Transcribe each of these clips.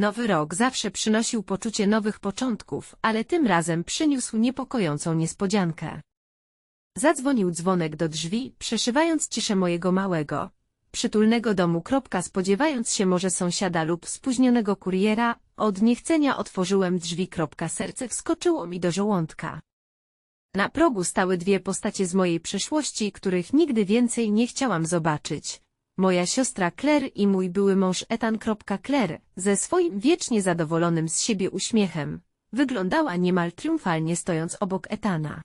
Nowy rok zawsze przynosił poczucie nowych początków, ale tym razem przyniósł niepokojącą niespodziankę. Zadzwonił dzwonek do drzwi, przeszywając ciszę mojego małego, przytulnego domu. Spodziewając się może sąsiada lub spóźnionego kuriera, od niechcenia otworzyłem drzwi. Serce wskoczyło mi do żołądka. Na progu stały dwie postacie z mojej przeszłości, których nigdy więcej nie chciałam zobaczyć. Moja siostra Claire i mój były mąż Ethan. Claire, ze swoim wiecznie zadowolonym z siebie uśmiechem, wyglądała niemal triumfalnie stojąc obok Etana.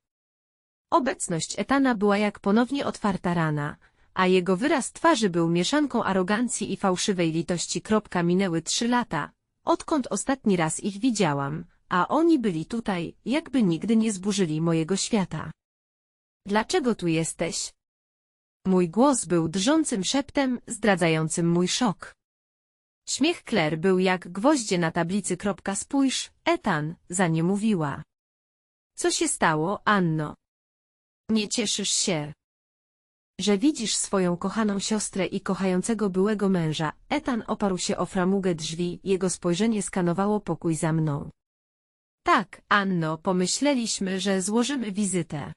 Obecność Etana była jak ponownie otwarta rana, a jego wyraz twarzy był mieszanką arogancji i fałszywej litości. Minęły trzy lata, odkąd ostatni raz ich widziałam, a oni byli tutaj, jakby nigdy nie zburzyli mojego świata. Dlaczego tu jesteś? Mój głos był drżącym szeptem, zdradzającym mój szok. Śmiech Claire był jak gwoździe na tablicy. Spójrz, Etan, za nie mówiła. Co się stało, Anno? Nie cieszysz się, że widzisz swoją kochaną siostrę i kochającego byłego męża. Etan oparł się o framugę drzwi, jego spojrzenie skanowało pokój za mną. Tak, Anno, pomyśleliśmy, że złożymy wizytę.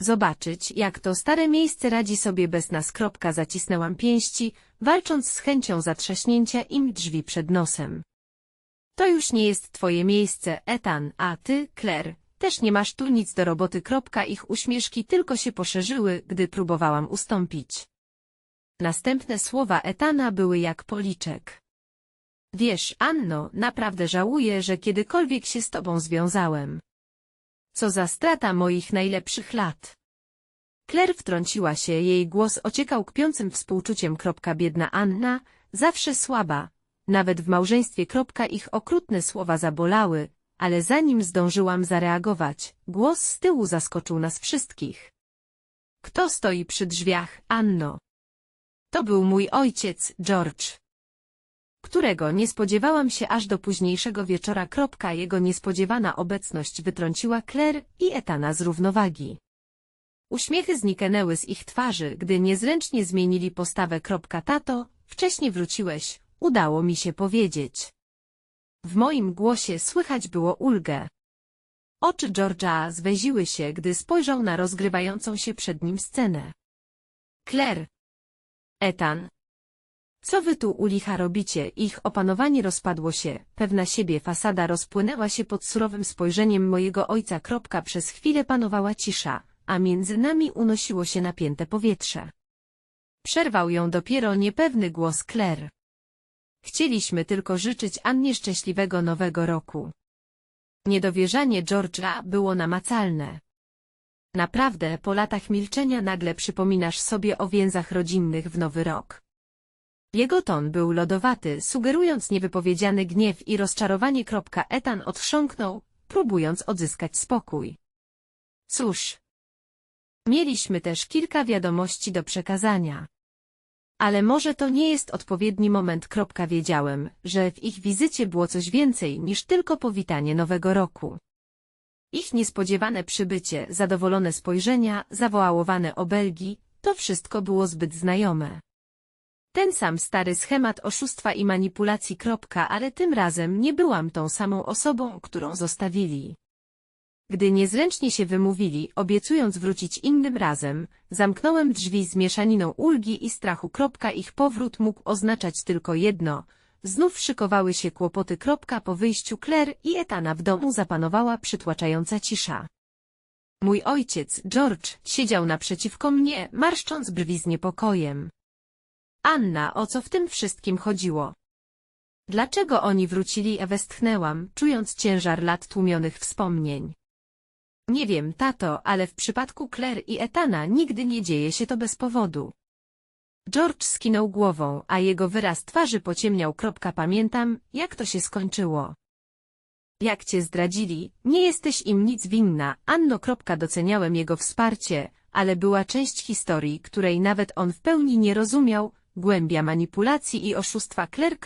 Zobaczyć, jak to stare miejsce radzi sobie bez nas. Kropka zacisnęłam pięści, walcząc z chęcią zatrzaśnięcia im drzwi przed nosem. To już nie jest twoje miejsce, Etan, a ty, Claire, też nie masz tu nic do roboty. Kropka ich uśmieszki tylko się poszerzyły, gdy próbowałam ustąpić. Następne słowa Etana były jak policzek. Wiesz, Anno, naprawdę żałuję, że kiedykolwiek się z tobą związałem. Co za strata moich najlepszych lat. Claire wtrąciła się, jej głos ociekał kpiącym współczuciem. Biedna Anna, zawsze słaba. Nawet w małżeństwie. Ich okrutne słowa zabolały, ale zanim zdążyłam zareagować, głos z tyłu zaskoczył nas wszystkich. Kto stoi przy drzwiach, Anno? To był mój ojciec, George którego nie spodziewałam się aż do późniejszego wieczora. Jego niespodziewana obecność wytrąciła Claire i Etana z równowagi. Uśmiechy zniknęły z ich twarzy, gdy niezręcznie zmienili postawę. Tato, wcześniej wróciłeś, udało mi się powiedzieć. W moim głosie słychać było ulgę. Oczy George'a zweziły się, gdy spojrzał na rozgrywającą się przed nim scenę. Claire. Etan, co wy tu u licha robicie? Ich opanowanie rozpadło się, pewna siebie fasada rozpłynęła się pod surowym spojrzeniem mojego ojca. Kropka przez chwilę panowała cisza, a między nami unosiło się napięte powietrze. Przerwał ją dopiero niepewny głos Claire. Chcieliśmy tylko życzyć Annie szczęśliwego nowego roku. Niedowierzanie George'a było namacalne. Naprawdę, po latach milczenia nagle przypominasz sobie o więzach rodzinnych w nowy rok. Jego ton był lodowaty, sugerując niewypowiedziany gniew i rozczarowanie. Etan odchrząknął, próbując odzyskać spokój. Cóż. Mieliśmy też kilka wiadomości do przekazania. Ale może to nie jest odpowiedni moment. Wiedziałem, że w ich wizycie było coś więcej niż tylko powitanie nowego roku. Ich niespodziewane przybycie, zadowolone spojrzenia, zawołałowane obelgi, to wszystko było zbyt znajome. Ten sam stary schemat oszustwa i manipulacji. Kropka, ale tym razem nie byłam tą samą osobą, którą zostawili. Gdy niezręcznie się wymówili, obiecując wrócić innym razem, zamknąłem drzwi z mieszaniną ulgi i strachu. Kropka, ich powrót mógł oznaczać tylko jedno. Znów szykowały się kłopoty. Kropka, po wyjściu Claire i Etana w domu zapanowała przytłaczająca cisza. Mój ojciec, George, siedział naprzeciwko mnie, marszcząc brwi z niepokojem. Anna, o co w tym wszystkim chodziło? Dlaczego oni wrócili? Westchnęłam, czując ciężar lat tłumionych wspomnień. Nie wiem, tato, ale w przypadku Claire i Etana nigdy nie dzieje się to bez powodu. George skinął głową, a jego wyraz twarzy pociemniał. Pamiętam, jak to się skończyło. Jak cię zdradzili, nie jesteś im nic winna, Anno. Doceniałem jego wsparcie, ale była część historii, której nawet on w pełni nie rozumiał, Głębia manipulacji i oszustwa Claire.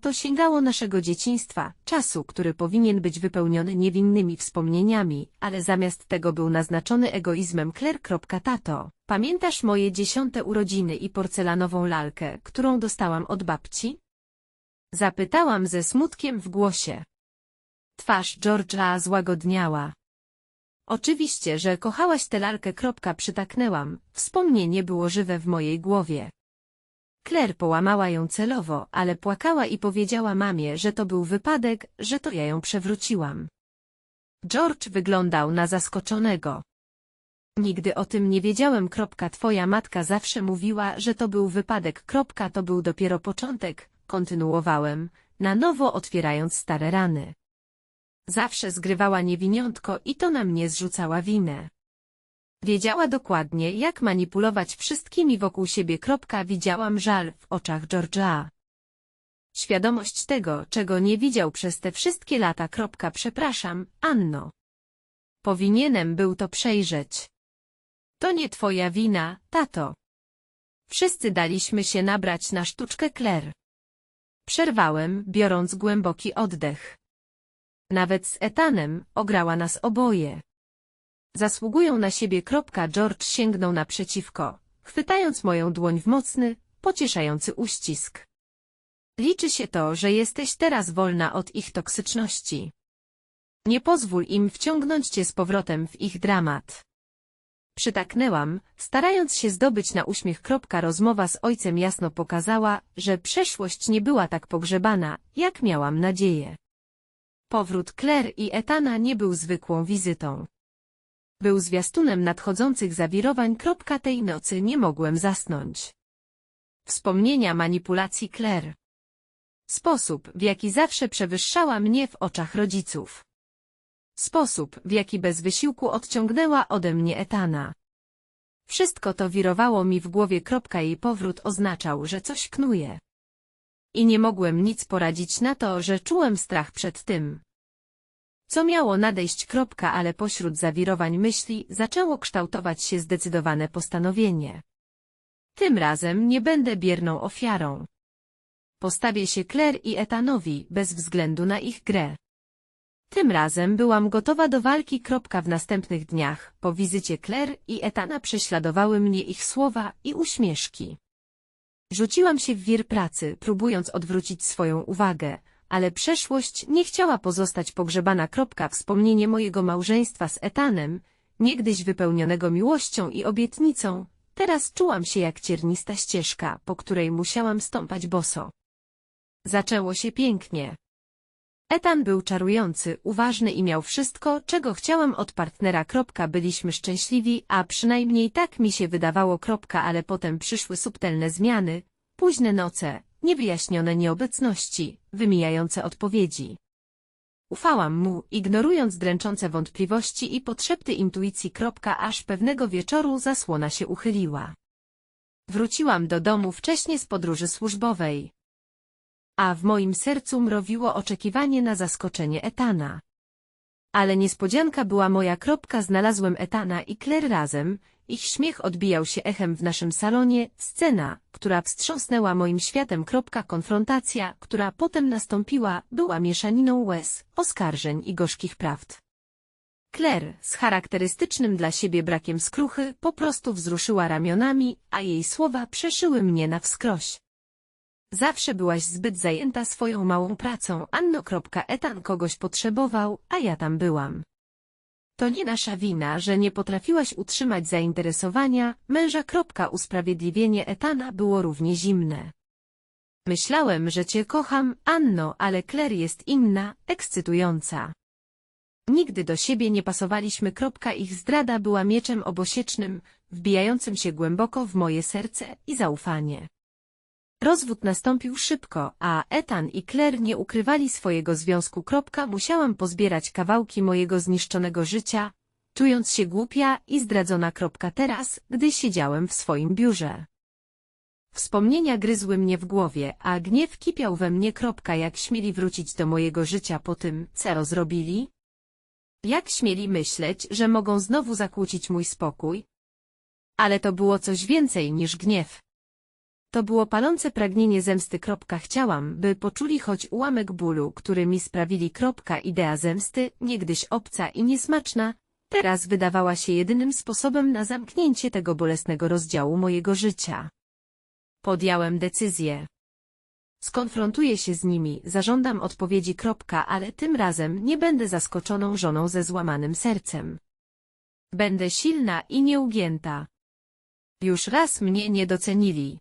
To sięgało naszego dzieciństwa, czasu, który powinien być wypełniony niewinnymi wspomnieniami, ale zamiast tego był naznaczony egoizmem Claire. Tato, pamiętasz moje dziesiąte urodziny i porcelanową lalkę, którą dostałam od babci? Zapytałam ze smutkiem w głosie. Twarz George'a złagodniała. Oczywiście, że kochałaś tę lalkę. Przytaknęłam. Wspomnienie było żywe w mojej głowie. Claire połamała ją celowo, ale płakała i powiedziała mamie, że to był wypadek, że to ja ją przewróciłam. George wyglądał na zaskoczonego. Nigdy o tym nie wiedziałem. Twoja matka zawsze mówiła, że to był wypadek. To był dopiero początek, kontynuowałem, na nowo otwierając stare rany. Zawsze zgrywała niewiniątko i to na mnie zrzucała winę. Wiedziała dokładnie, jak manipulować wszystkimi wokół siebie. Widziałam żal w oczach George'a. Świadomość tego, czego nie widział przez te wszystkie lata. Przepraszam, Anno. Powinienem był to przejrzeć. To nie twoja wina, tato. Wszyscy daliśmy się nabrać na sztuczkę Claire. Przerwałem, biorąc głęboki oddech. Nawet z Etanem ograła nas oboje. Zasługują na siebie. George sięgnął naprzeciwko, chwytając moją dłoń w mocny, pocieszający uścisk. Liczy się to, że jesteś teraz wolna od ich toksyczności. Nie pozwól im wciągnąć cię z powrotem w ich dramat. Przytaknęłam, starając się zdobyć na uśmiech. Rozmowa z ojcem jasno pokazała, że przeszłość nie była tak pogrzebana, jak miałam nadzieję. Powrót Claire i Etana nie był zwykłą wizytą. Był zwiastunem nadchodzących zawirowań. Tej nocy nie mogłem zasnąć. Wspomnienia manipulacji Claire. Sposób, w jaki zawsze przewyższała mnie w oczach rodziców. Sposób, w jaki bez wysiłku odciągnęła ode mnie Etana. Wszystko to wirowało mi w głowie. Jej powrót oznaczał, że coś knuje. I nie mogłem nic poradzić na to, że czułem strach przed tym. Co miało nadejść. Kropka, ale pośród zawirowań myśli zaczęło kształtować się zdecydowane postanowienie. Tym razem nie będę bierną ofiarą. Postawię się Claire i Etanowi bez względu na ich grę. Tym razem byłam gotowa do walki. Kropka w następnych dniach, po wizycie Claire i Etana prześladowały mnie ich słowa i uśmieszki. Rzuciłam się w wir pracy, próbując odwrócić swoją uwagę, ale przeszłość nie chciała pozostać pogrzebana. Kropka wspomnienie mojego małżeństwa z Etanem, niegdyś wypełnionego miłością i obietnicą, teraz czułam się jak ciernista ścieżka, po której musiałam stąpać boso. Zaczęło się pięknie. Etan był czarujący, uważny i miał wszystko, czego chciałam od partnera. Byliśmy szczęśliwi, a przynajmniej tak mi się wydawało. Ale potem przyszły subtelne zmiany, późne noce, niewyjaśnione nieobecności, wymijające odpowiedzi. Ufałam mu, ignorując dręczące wątpliwości i podszepty intuicji. Aż pewnego wieczoru zasłona się uchyliła. Wróciłam do domu wcześnie z podróży służbowej a w moim sercu mrowiło oczekiwanie na zaskoczenie Etana. Ale niespodzianka była moja kropka, znalazłem Etana i Claire razem, ich śmiech odbijał się echem w naszym salonie, scena, która wstrząsnęła moim światem. Konfrontacja, która potem nastąpiła, była mieszaniną łez, oskarżeń i gorzkich prawd. Claire, z charakterystycznym dla siebie brakiem skruchy, po prostu wzruszyła ramionami, a jej słowa przeszyły mnie na wskroś. Zawsze byłaś zbyt zajęta swoją małą pracą, Anno. Etan kogoś potrzebował, a ja tam byłam. To nie nasza wina, że nie potrafiłaś utrzymać zainteresowania męża. Usprawiedliwienie Etana było równie zimne. Myślałem, że cię kocham, Anno, ale Claire jest inna, ekscytująca. Nigdy do siebie nie pasowaliśmy. Ich zdrada była mieczem obosiecznym, wbijającym się głęboko w moje serce i zaufanie. Rozwód nastąpił szybko, a Ethan i Claire nie ukrywali swojego związku. Musiałam pozbierać kawałki mojego zniszczonego życia, czując się głupia i zdradzona. Teraz, gdy siedziałem w swoim biurze. Wspomnienia gryzły mnie w głowie, a gniew kipiał we mnie. Jak śmieli wrócić do mojego życia po tym, co zrobili? Jak śmieli myśleć, że mogą znowu zakłócić mój spokój? Ale to było coś więcej niż gniew. To było palące pragnienie zemsty. Chciałam, by poczuli choć ułamek bólu, który mi sprawili. Idea zemsty, niegdyś obca i niesmaczna, teraz wydawała się jedynym sposobem na zamknięcie tego bolesnego rozdziału mojego życia. Podjąłem decyzję. Skonfrontuję się z nimi, zażądam odpowiedzi. Ale tym razem nie będę zaskoczoną żoną ze złamanym sercem. Będę silna i nieugięta. Już raz mnie nie docenili.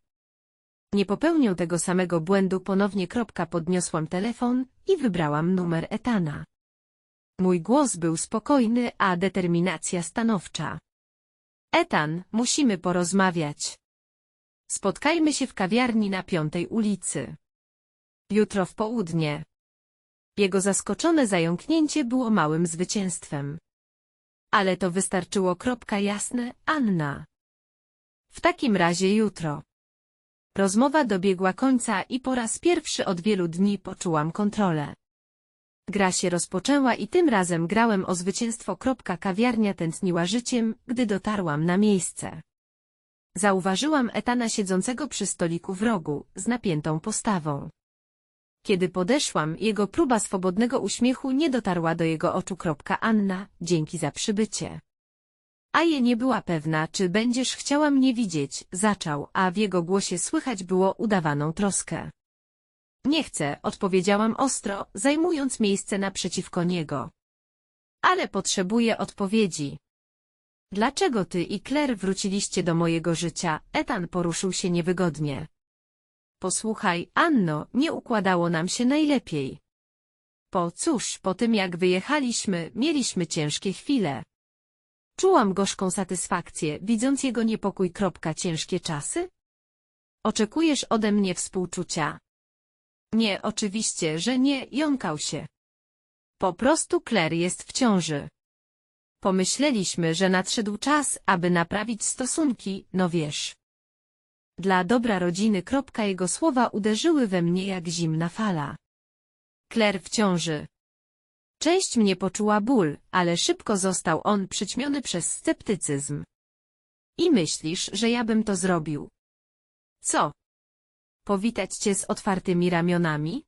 Nie popełnię tego samego błędu ponownie. Podniosłam telefon i wybrałam numer Etana. Mój głos był spokojny, a determinacja stanowcza. Etan, musimy porozmawiać. Spotkajmy się w kawiarni na piątej ulicy. Jutro w południe. Jego zaskoczone zająknięcie było małym zwycięstwem. Ale to wystarczyło. Jasne, Anna. W takim razie jutro. Rozmowa dobiegła końca i po raz pierwszy od wielu dni poczułam kontrolę. Gra się rozpoczęła i tym razem grałem o zwycięstwo. Kawiarnia tętniła życiem, gdy dotarłam na miejsce. Zauważyłam Etana siedzącego przy stoliku w rogu, z napiętą postawą. Kiedy podeszłam, jego próba swobodnego uśmiechu nie dotarła do jego oczu. Anna, dzięki za przybycie. A je nie była pewna, czy będziesz chciała mnie widzieć, zaczął, a w jego głosie słychać było udawaną troskę. Nie chcę, odpowiedziałam ostro, zajmując miejsce naprzeciwko niego. Ale potrzebuję odpowiedzi. Dlaczego ty i Claire wróciliście do mojego życia? Etan poruszył się niewygodnie. Posłuchaj, Anno, nie układało nam się najlepiej. Po cóż, po tym jak wyjechaliśmy, mieliśmy ciężkie chwile. Czułam gorzką satysfakcję, widząc jego niepokój. Ciężkie czasy? Oczekujesz ode mnie współczucia. Nie, oczywiście, że nie, jąkał się. Po prostu Claire jest w ciąży. Pomyśleliśmy, że nadszedł czas, aby naprawić stosunki, no wiesz. Dla dobra rodziny. Jego słowa uderzyły we mnie jak zimna fala. Claire w ciąży. Część mnie poczuła ból, ale szybko został on przyćmiony przez sceptycyzm. I myślisz, że ja bym to zrobił? Co? Powitać cię z otwartymi ramionami?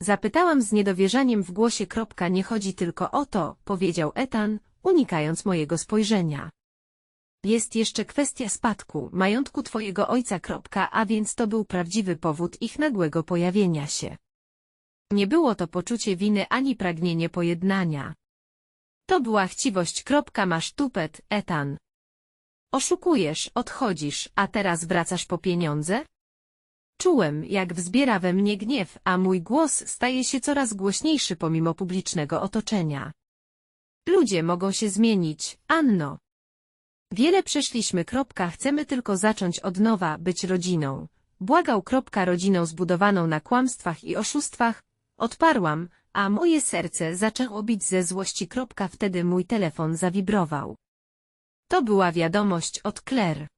Zapytałam z niedowierzaniem w głosie. Kropka, nie chodzi tylko o to, powiedział Etan, unikając mojego spojrzenia. Jest jeszcze kwestia spadku, majątku twojego ojca. Kropka, a więc to był prawdziwy powód ich nagłego pojawienia się. Nie było to poczucie winy ani pragnienie pojednania. To była chciwość. Masz tupet, Etan. Oszukujesz, odchodzisz, a teraz wracasz po pieniądze? Czułem, jak wzbiera we mnie gniew, a mój głos staje się coraz głośniejszy pomimo publicznego otoczenia. Ludzie mogą się zmienić, Anno. Wiele przeszliśmy. Chcemy tylko zacząć od nowa, być rodziną. Błagał. Rodziną zbudowaną na kłamstwach i oszustwach. Odparłam, a moje serce zaczęło bić ze złości. Wtedy mój telefon zawibrował. To była wiadomość od Claire.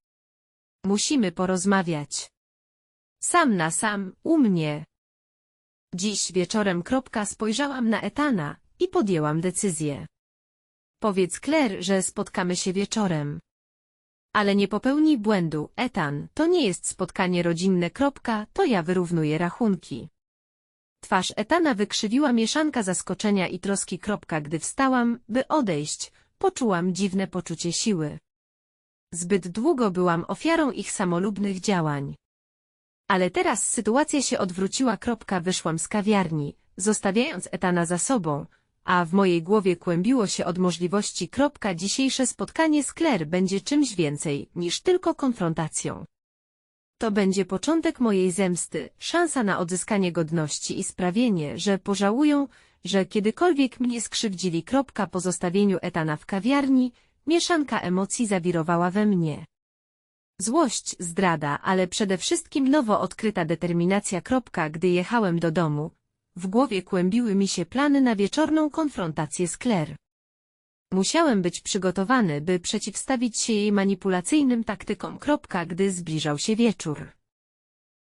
Musimy porozmawiać. Sam na sam, u mnie. Dziś wieczorem. Spojrzałam na Etana i podjęłam decyzję. Powiedz Claire, że spotkamy się wieczorem. Ale nie popełnij błędu, Etan, to nie jest spotkanie rodzinne. To ja wyrównuję rachunki. Twarz Etana wykrzywiła mieszanka zaskoczenia i troski. Kropka, gdy wstałam, by odejść, poczułam dziwne poczucie siły. Zbyt długo byłam ofiarą ich samolubnych działań. Ale teraz sytuacja się odwróciła. Kropka, wyszłam z kawiarni, zostawiając Etana za sobą, a w mojej głowie kłębiło się od możliwości. Kropka, dzisiejsze spotkanie z Claire będzie czymś więcej niż tylko konfrontacją. To będzie początek mojej zemsty, szansa na odzyskanie godności i sprawienie, że pożałują, że kiedykolwiek mnie skrzywdzili. Kropka, po zostawieniu Etana w kawiarni, mieszanka emocji zawirowała we mnie. Złość, zdrada, ale przede wszystkim nowo odkryta determinacja. Kropka, gdy jechałem do domu, w głowie kłębiły mi się plany na wieczorną konfrontację z Claire. Musiałem być przygotowany, by przeciwstawić się jej manipulacyjnym taktykom. Gdy zbliżał się wieczór.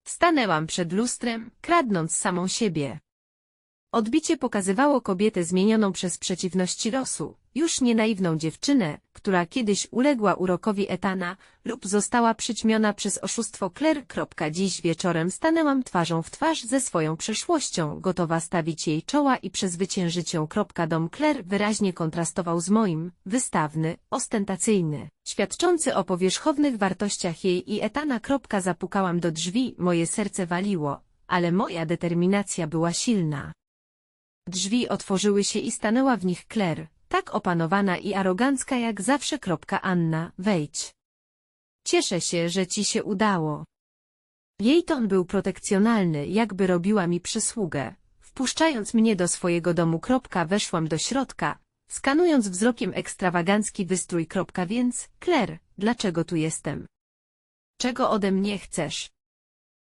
Stanęłam przed lustrem, kradnąc samą siebie. Odbicie pokazywało kobietę zmienioną przez przeciwności losu, już nie naiwną dziewczynę, która kiedyś uległa urokowi Etana lub została przyćmiona przez oszustwo Claire. Dziś wieczorem stanęłam twarzą w twarz ze swoją przeszłością, gotowa stawić jej czoła i przezwyciężyć ją. Dom Claire wyraźnie kontrastował z moim, wystawny, ostentacyjny, świadczący o powierzchownych wartościach jej i Etana. Zapukałam do drzwi, moje serce waliło, ale moja determinacja była silna. Drzwi otworzyły się i stanęła w nich Claire, tak opanowana i arogancka jak zawsze. Anna, wejdź. Cieszę się, że ci się udało. Jej ton był protekcjonalny, jakby robiła mi przysługę. Wpuszczając mnie do swojego domu. Weszłam do środka, skanując wzrokiem ekstrawagancki wystrój. Więc, Claire, dlaczego tu jestem? Czego ode mnie chcesz?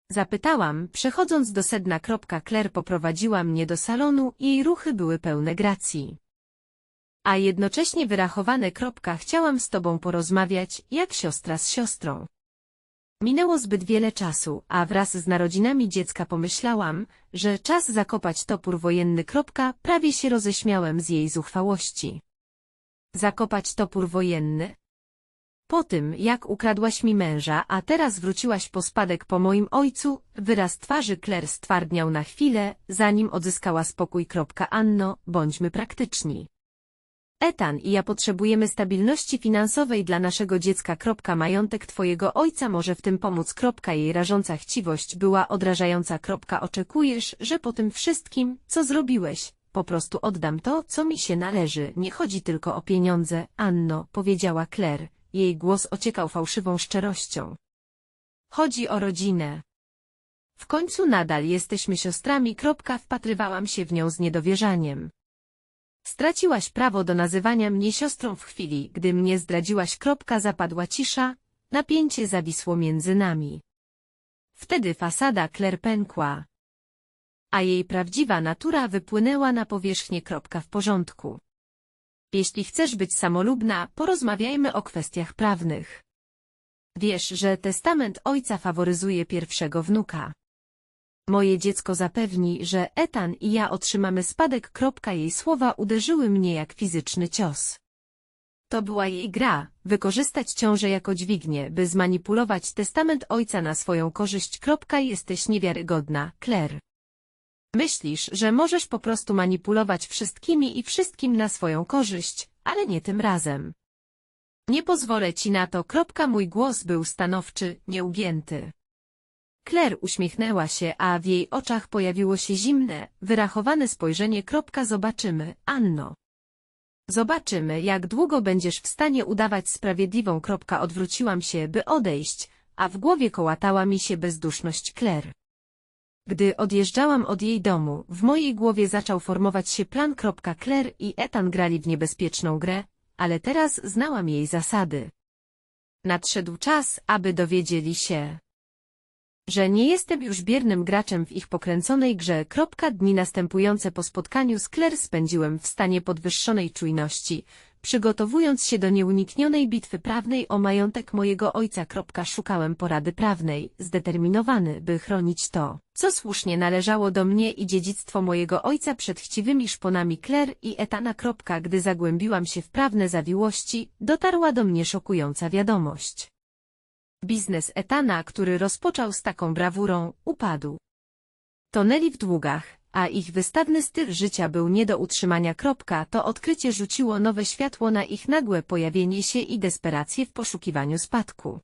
Zapytałam, przechodząc do sedna. Claire poprowadziła mnie do salonu i jej ruchy były pełne gracji. A jednocześnie wyrachowane. Chciałam z tobą porozmawiać, jak siostra z siostrą. Minęło zbyt wiele czasu, a wraz z narodzinami dziecka pomyślałam, że czas zakopać topór wojenny. Prawie się roześmiałem z jej zuchwałości. Zakopać topór wojenny? Po tym, jak ukradłaś mi męża, a teraz wróciłaś po spadek po moim ojcu, wyraz twarzy Claire stwardniał na chwilę, zanim odzyskała spokój. Anno, bądźmy praktyczni. Etan i ja potrzebujemy stabilności finansowej dla naszego dziecka. Majątek twojego ojca może w tym pomóc. Jej rażąca chciwość była odrażająca. Oczekujesz, że po tym wszystkim, co zrobiłeś, po prostu oddam to, co mi się należy. Nie chodzi tylko o pieniądze, Anno, powiedziała Claire. Jej głos ociekał fałszywą szczerością. Chodzi o rodzinę. W końcu nadal jesteśmy siostrami. Wpatrywałam się w nią z niedowierzaniem. Straciłaś prawo do nazywania mnie siostrą w chwili, gdy mnie zdradziłaś. Zapadła cisza, napięcie zawisło między nami. Wtedy fasada Claire pękła, a jej prawdziwa natura wypłynęła na powierzchnię. W porządku. Jeśli chcesz być samolubna, porozmawiajmy o kwestiach prawnych. Wiesz, że testament ojca faworyzuje pierwszego wnuka. Moje dziecko zapewni, że Etan i ja otrzymamy spadek. Jej słowa uderzyły mnie jak fizyczny cios. To była jej gra, wykorzystać ciążę jako dźwignię, by zmanipulować testament ojca na swoją korzyść. Jesteś niewiarygodna, Claire. Myślisz, że możesz po prostu manipulować wszystkimi i wszystkim na swoją korzyść, ale nie tym razem. Nie pozwolę ci na to. Kropka mój głos był stanowczy, nieugięty. Claire uśmiechnęła się, a w jej oczach pojawiło się zimne, wyrachowane spojrzenie. Kropka zobaczymy, Anno. Zobaczymy, jak długo będziesz w stanie udawać sprawiedliwą. Kropka odwróciłam się, by odejść, a w głowie kołatała mi się bezduszność Claire. Gdy odjeżdżałam od jej domu, w mojej głowie zaczął formować się plan. Claire i Ethan grali w niebezpieczną grę, ale teraz znałam jej zasady. Nadszedł czas, aby dowiedzieli się, że nie jestem już biernym graczem w ich pokręconej grze. Dni następujące po spotkaniu z Claire spędziłem w stanie podwyższonej czujności, przygotowując się do nieuniknionej bitwy prawnej o majątek mojego ojca. Szukałem porady prawnej, zdeterminowany, by chronić to, co słusznie należało do mnie i dziedzictwo mojego ojca przed chciwymi szponami Claire i Etana. Gdy zagłębiłam się w prawne zawiłości, dotarła do mnie szokująca wiadomość. Biznes Etana, który rozpoczął z taką brawurą, upadł. Tonęli w długach, a ich wystawny styl życia był nie do utrzymania. To odkrycie rzuciło nowe światło na ich nagłe pojawienie się i desperację w poszukiwaniu spadku.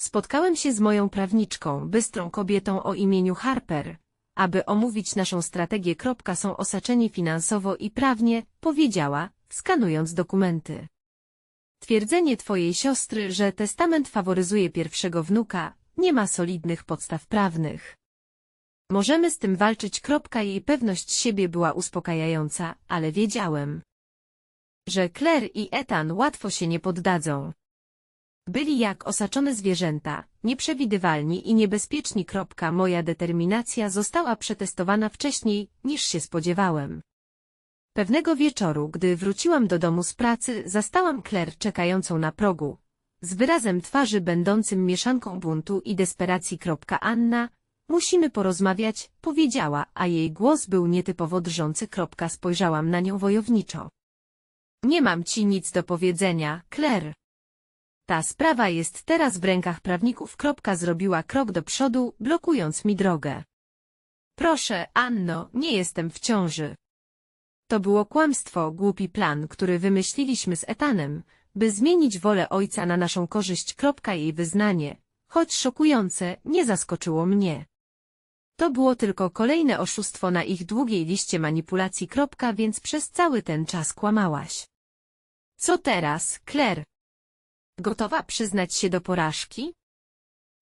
Spotkałem się z moją prawniczką, bystrą kobietą o imieniu Harper, aby omówić naszą strategię. Są osaczeni finansowo i prawnie, powiedziała, skanując dokumenty. Twierdzenie twojej siostry, że testament faworyzuje pierwszego wnuka, nie ma solidnych podstaw prawnych. Możemy z tym walczyć. Jej pewność siebie była uspokajająca, ale wiedziałem, że Claire i Ethan łatwo się nie poddadzą. Byli jak osaczone zwierzęta, nieprzewidywalni i niebezpieczni. Moja determinacja została przetestowana wcześniej, niż się spodziewałem. Pewnego wieczoru, gdy wróciłam do domu z pracy, zastałam Claire czekającą na progu. Z wyrazem twarzy będącym mieszanką buntu i desperacji. Anna, musimy porozmawiać, powiedziała, a jej głos był nietypowo drżący. Spojrzałam na nią wojowniczo. Nie mam ci nic do powiedzenia, Claire. Ta sprawa jest teraz w rękach prawników. Zrobiła krok do przodu, blokując mi drogę. Proszę, Anno, nie jestem w ciąży. To było kłamstwo, głupi plan, który wymyśliliśmy z Etanem, by zmienić wolę ojca na naszą korzyść. Jej wyznanie, choć szokujące, nie zaskoczyło mnie. To było tylko kolejne oszustwo na ich długiej liście manipulacji. Kropka, więc przez cały ten czas kłamałaś. Co teraz, Claire? Gotowa przyznać się do porażki?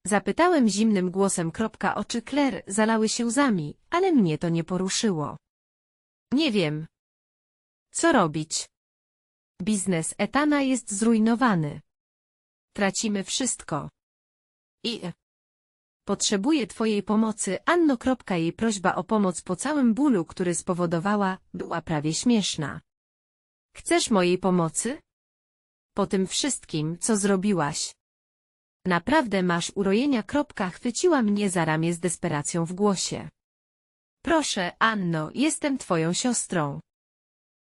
Zapytałem zimnym głosem. Kropka, oczy Claire zalały się łzami, ale mnie to nie poruszyło. Nie wiem. Co robić? Biznes Etana jest zrujnowany. Tracimy wszystko. I potrzebuję twojej pomocy. Anno. Jej prośba o pomoc po całym bólu, który spowodowała, była prawie śmieszna. Chcesz mojej pomocy? Po tym wszystkim, co zrobiłaś. Naprawdę masz urojenia. Chwyciła mnie za ramię z desperacją w głosie. Proszę, Anno, jestem twoją siostrą.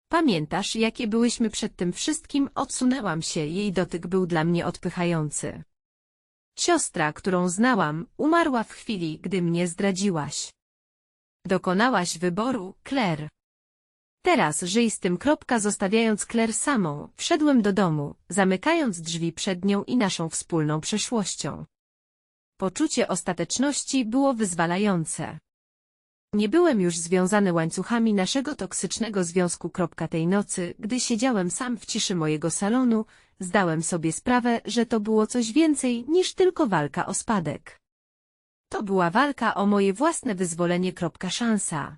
Pamiętasz, jakie byłyśmy przed tym wszystkim? Odsunęłam się, jej dotyk był dla mnie odpychający. Siostra, którą znałam, umarła w chwili, gdy mnie zdradziłaś. Dokonałaś wyboru, Claire. Teraz żyj z tym. Kropka, zostawiając Claire samą, wszedłem do domu, zamykając drzwi przed nią i naszą wspólną przeszłością. Poczucie ostateczności było wyzwalające. Nie byłem już związany łańcuchami naszego toksycznego związku. Kropka tej nocy, gdy siedziałem sam w ciszy mojego salonu, zdałem sobie sprawę, że to było coś więcej niż tylko walka o spadek. To była walka o moje własne wyzwolenie. Szansa.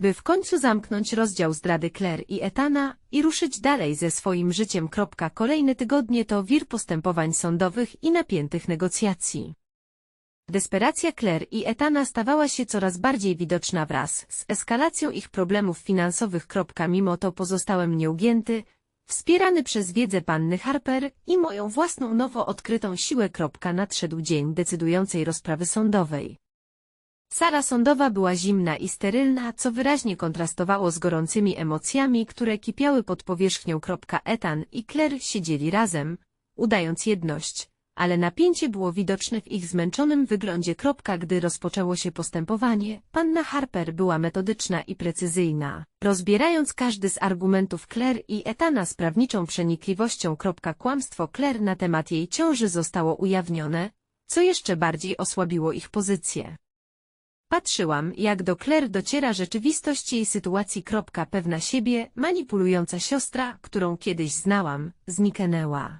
By w końcu zamknąć rozdział zdrady Claire i Etana i ruszyć dalej ze swoim życiem. Kolejne tygodnie to wir postępowań sądowych i napiętych negocjacji. Desperacja Claire i Etana stawała się coraz bardziej widoczna wraz z eskalacją ich problemów finansowych. Mimo to pozostałem nieugięty, wspierany przez wiedzę panny Harper i moją własną nowo odkrytą siłę. Nadszedł dzień decydującej rozprawy sądowej. Sala sądowa była zimna i sterylna, co wyraźnie kontrastowało z gorącymi emocjami, które kipiały pod powierzchnią. Etan i Claire siedzieli razem, udając jedność, ale napięcie było widoczne w ich zmęczonym wyglądzie. Gdy rozpoczęło się postępowanie, panna Harper była metodyczna i precyzyjna, rozbierając każdy z argumentów Claire i Etana z prawniczą przenikliwością. Kłamstwo Claire na temat jej ciąży zostało ujawnione, co jeszcze bardziej osłabiło ich pozycję. Patrzyłam, jak do Claire dociera rzeczywistość jej sytuacji. Pewna siebie, manipulująca siostra, którą kiedyś znałam, zniknęła.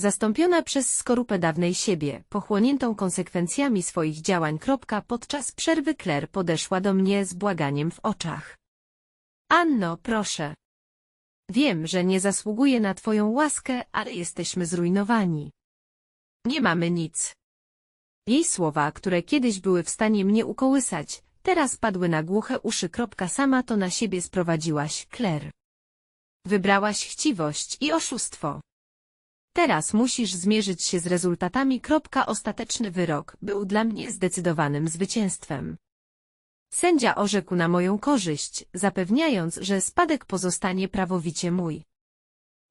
Zastąpiona przez skorupę dawnej siebie, pochłoniętą konsekwencjami swoich działań. Podczas przerwy Claire podeszła do mnie z błaganiem w oczach. Anno, proszę. Wiem, że nie zasługuję na twoją łaskę, ale jesteśmy zrujnowani. Nie mamy nic. Jej słowa, które kiedyś były w stanie mnie ukołysać, teraz padły na głuche uszy. Sama to na siebie sprowadziłaś, Claire. Wybrałaś chciwość i oszustwo. Teraz musisz zmierzyć się z rezultatami. Ostateczny wyrok był dla mnie zdecydowanym zwycięstwem. Sędzia orzekł na moją korzyść, zapewniając, że spadek pozostanie prawowicie mój.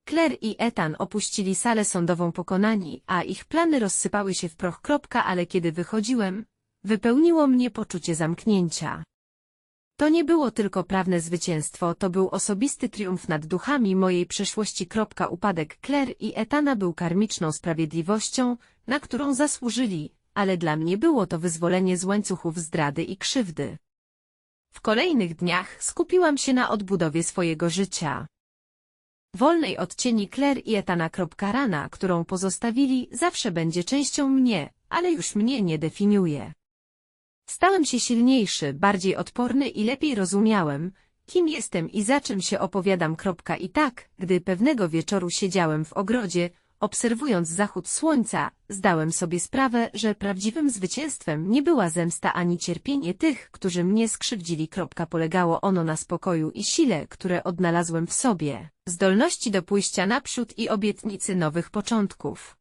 Claire i Ethan opuścili salę sądową pokonani, a ich plany rozsypały się w proch. Ale kiedy wychodziłem, wypełniło mnie poczucie zamknięcia. To nie było tylko prawne zwycięstwo, to był osobisty triumf nad duchami mojej przeszłości. Upadek Claire i Etana był karmiczną sprawiedliwością, na którą zasłużyli, ale dla mnie było to wyzwolenie z łańcuchów zdrady i krzywdy. W kolejnych dniach skupiłam się na odbudowie swojego życia. Wolnej od cieni Claire i Etana. Rana, którą pozostawili, zawsze będzie częścią mnie, ale już mnie nie definiuje. Stałem się silniejszy, bardziej odporny i lepiej rozumiałem, kim jestem i za czym się opowiadam. I tak, gdy pewnego wieczoru siedziałem w ogrodzie, obserwując zachód słońca, zdałem sobie sprawę, że prawdziwym zwycięstwem nie była zemsta ani cierpienie tych, którzy mnie skrzywdzili. Polegało ono na spokoju i sile, które odnalazłem w sobie, zdolności do pójścia naprzód i obietnicy nowych początków.